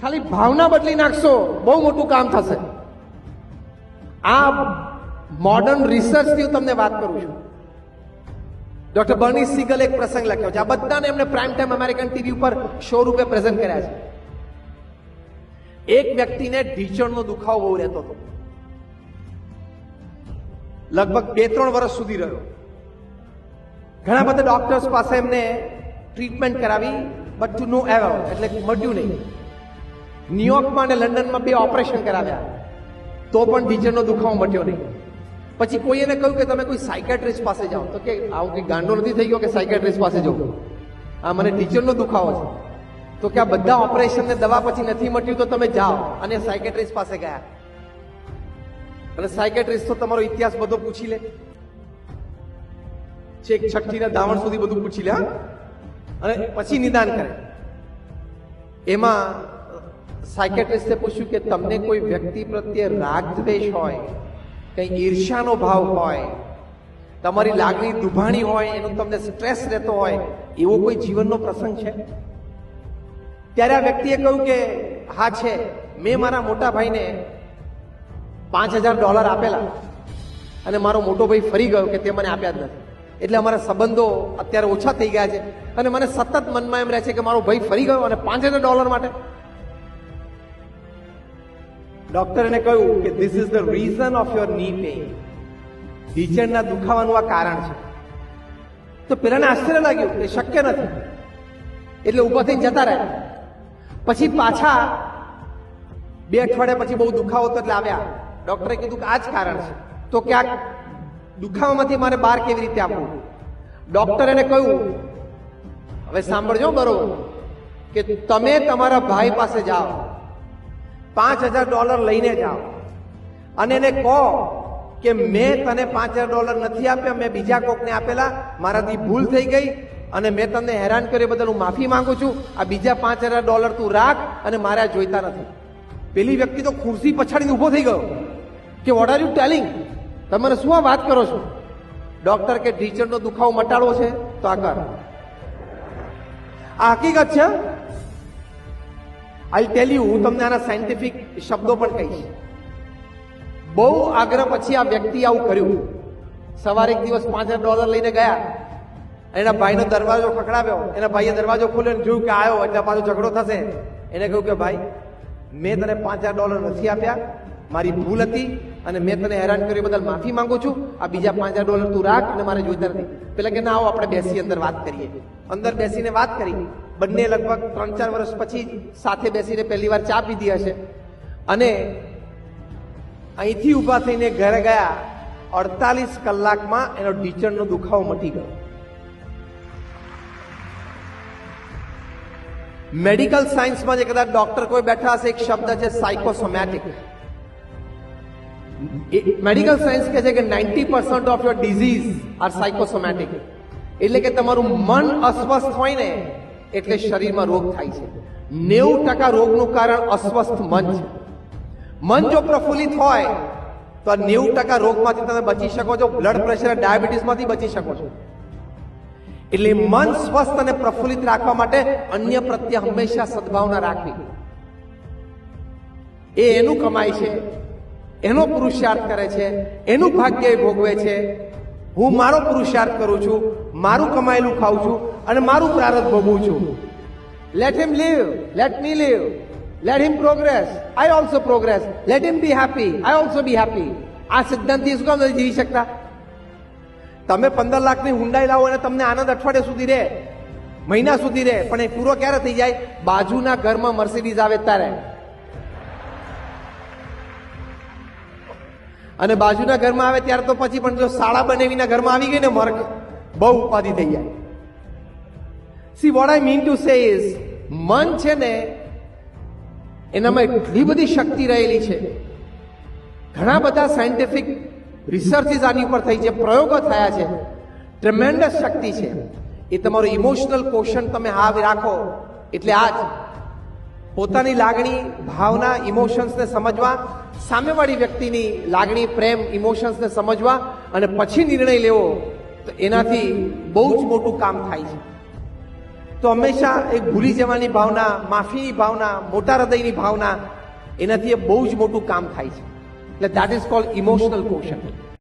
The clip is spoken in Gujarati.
ખાલી ભાવના બદલી નાખશો, બહુ મોટું કામ થશે. આ મોડર્ન રિસર્ચથી હું તમને વાત કરું છું. ડોક્ટર બર્ની સિગલ એક પ્રસંગ લખ્યો છે. આ બધાને એમને પ્રાઇમ ટાઈમ અમેરિકન ટીવી ઉપર શો રૂપે પ્રેઝન્ટ કર્યા છે. એક વ્યક્તિને ઢીચણનો દુખાવો બહુ રહેતો હતો. લગભગ બે ત્રણ વર્ષ સુધી રહ્યો. ઘણા બધા ડોક્ટર્સ પાસે એમને ટ્રીટમેન્ટ કરાવી બટ ટુ નો એવર એટલે મળ્યું નહીં. ન્યુયોર્કમાં અને લંડનમાં બે ઓપરેશન કરાવ્યા. તો પણ ટીચરનો દુખાવો મટ્યો નહીં. પછી કોઈ એને કહ્યું કે તમે કોઈ સાયકેટ્રિસ્ટ પાસે જાઓ. તો કે આવું કંઈ ગાંડો નથી થઈ ગયો કે સાયકેટ્રિસ્ટ પાસે જવું આ મને ટીચરનો દુખાવો છે. તો કે આ બધા ઓપરેશન ને દવા પછી નથી મટ્યું તો તમે જાઓ. અને સાયકેટ્રિસ્ટ પાસે ગયા. અને સાયકેટ્રિસ્ટ તો તમારો ઇતિહાસ બધો પૂછી લે. છેક છઠ્ઠીના દાવણ સુધી બધું પૂછી લે અને પછી નિદાન કરે. એમાં સાયકેટ્રિસ્ટે પૂછ્યું કે તમને કોઈ વ્યક્તિ પ્રત્યે રાગ દ્વેષ હોય, કંઈ ઈર્ષ્યાનો ભાવ હોય, તમારી લાગણી દુભાણી હોય, એનો તમને સ્ટ્રેસ રહેતો હોય, એવો કોઈ જીવનનો પ્રસંગ છે? ત્યારે આ વ્યક્તિએ કહ્યું કે, હા છે, મેં મારા મોટા ભાઈને પાંચ હજાર ડોલર આપેલા અને મારો મોટો ભાઈ ફરી ગયો કે તે મને આપ્યા જ નથી. એટલે અમારા સંબંધો અત્યારે ઓછા થઈ ગયા છે અને મને સતત મનમાં એમ રહે છે કે મારો ભાઈ ફરી ગયો અને પાંચ હજાર ડોલર માટે ડોક્ટરને કહ્યું કે this is the reason of યોરની pain ઢીચણના દુખાવાનું આ કારણ છે. તો પેલાને આશ્ચર્ય લાગ્યું એ શક્ય નથી. એટલે ઊભા થઈને જતા રહ્યા. પછી પાછા બે અઠવાડિયા પછી બહુ દુખાવો હતો એટલે આવ્યા. ડોક્ટરે કીધું કે આ જ કારણ છે. તો ક્યાંક દુખાવામાંથી મારે બહાર કેવી રીતે આપવું ડોક્ટર એને કહ્યું, હવે સાંભળજો બરોબર, કે તમે તમારા ભાઈ પાસે જાઓ. પાંચ હજાર ડોલર લઈને જાઓ. અને એને કહો કે મેં તને પાંચ હજાર ડોલર નથી આપ્યા, મેં બીજા કોકને આપેલા, મારાથી ભૂલ થઈ ગઈ અને મેં તમને હેરાન કર્યો બદલ હું માફી માંગુ છું. આ બીજા પાંચ હજાર ડોલર તું રાખ અને મારે જોઈતા નથી. પેલી વ્યક્તિ તો ખુરશી પછાડીને ઊભો થઈ ગયો. કે વોટ આર યુ ટેલિંગ તમારે શું આ વાત કરો છો? ડોક્ટર કે ટીચરનો દુખાવો મટાડવો છે? તો આ કર. આ હકીકત છે? આઈ ટેલ યુ હું તમને આના સાયન્ટિફિક શબ્દો પણ કહીશ. બહુ આગ્રહ પછી આ વ્યક્તિ આવું કર્યું. સવારે એક દિવસ પાંચ હજાર ડોલર લઈને ગયા. એના ભાઈનો દરવાજો ખખડાવ્યો. એના ભાઈએ દરવાજો ખોલ્યો જોયું કે આવ્યો એટલે પાછો ઝઘડો થશે. એને કહ્યું કે, ભાઈ, મેં તને પાંચ હજાર ડોલર નથી આપ્યા. મારી ભૂલ હતી અને મેં તને હેરાન કર્યું. બદલ માફી માંગુ છું. આ બીજા પાંચ હજાર ડોલર તું રાખ અને મારે જોઈતા નથી. પેલા કે, ના, આવો, આપણે બેસી અંદર વાત કરીએ. અંદર બેસીને વાત કરી. બંને લગભગ ત્રણ ચાર વર્ષ પછી સાથે બેસીને પહેલી વાર ચા પીધી હશે. અને અહીંથી ઊભા થઈને ઘરે ગયા, અડતાલીસ કલાકમાં એનો ઢીચણનો દુખાવો મટી ગયો. મેડિકલ સાયન્સમાં જે કદાચ ડોક્ટર કોઈ બેઠા હશે, એક શબ્દ છે સાયકોસોમેટિક મેડિકલ સાયન્સ કહે છે કે ninety percent of your disease are psychosomatic. એટલે કે તમારું મન અસ્વસ્થ હોય ને એટલે શરીરમાં રોગ થાય છે. નેવું ટકા રોગનું કારણ અસ્વસ્થ મન છે. મન જો પ્રફુલ્લિત હોય, તો આ નેવું ટકા રોગમાંથી તમે બચી શકો છો. બ્લડ પ્રેશર ડાયાબિટીસમાંથી બચી શકો છો. એટલે મન સ્વસ્થ અને પ્રફુલ્લિત રાખવા માટે અન્ય પ્રત્યે હંમેશા સદભાવના રાખવી. એ એનું કમાય છે. એનો પુરુષાર્થ કરે છે. એનું ભાગ્ય ભોગવે છે. હું મારો પુરુષાર્થ કરું છું, મારું કમાયેલું ખાઉં છું અને મારું પ્રારબ્ધ ભોગવું છું. Let him leave let me leave let him progress I also progress let him be happy I also be happy આ સિદ્ધાંતથી શું કામ નથી જીવી શકતા? તમે પંદર લાખની હુંડાઈ લાવો અને તમને આનંદ અઠવાડિયા સુધી રહે, મહિના સુધી રહે, પણ એ પૂરો ક્યારે થઈ જાય? બાજુના ઘરમાં મર્સિડીઝ આવે ત્યારે. અને બાજુના ઘરમાં આવે ત્યારે તો પછી પણ જો શાળા બનાવીને ઘરમાં આવી ગઈ ને મર્ગ, બહુ ઉપાધિ થઈ જાય. See what I mean to say is મન છે ને, એનામાં એટલી બધી શક્તિ રહેલી છે. ઘણા બધા સાયન્ટિફિક રિસર્ચિસ આની ઉપર થઈ છે, પ્રયોગો થયા છે. ટ્રેમેન્ડસ શક્તિ છે. એ તમારું ઇમોશનલ પોષણ તમે હાવી રાખો, એટલે આજ પોતાની લાગણી, ભાવના ઇમોશન્સને સમજવા, સામેવાળી વ્યક્તિની લાગણી, પ્રેમ ઇમોશન્સને સમજવા અને પછી નિર્ણય લેવો, તો એનાથી બહુ જ મોટું કામ થાય છે. તો હંમેશા એક ભૂલી જવાની ભાવના, માફીની ભાવના, મોટા હૃદયની ભાવના, એનાથી એ બહુ જ મોટું કામ થાય છે. એટલે that is called emotional caution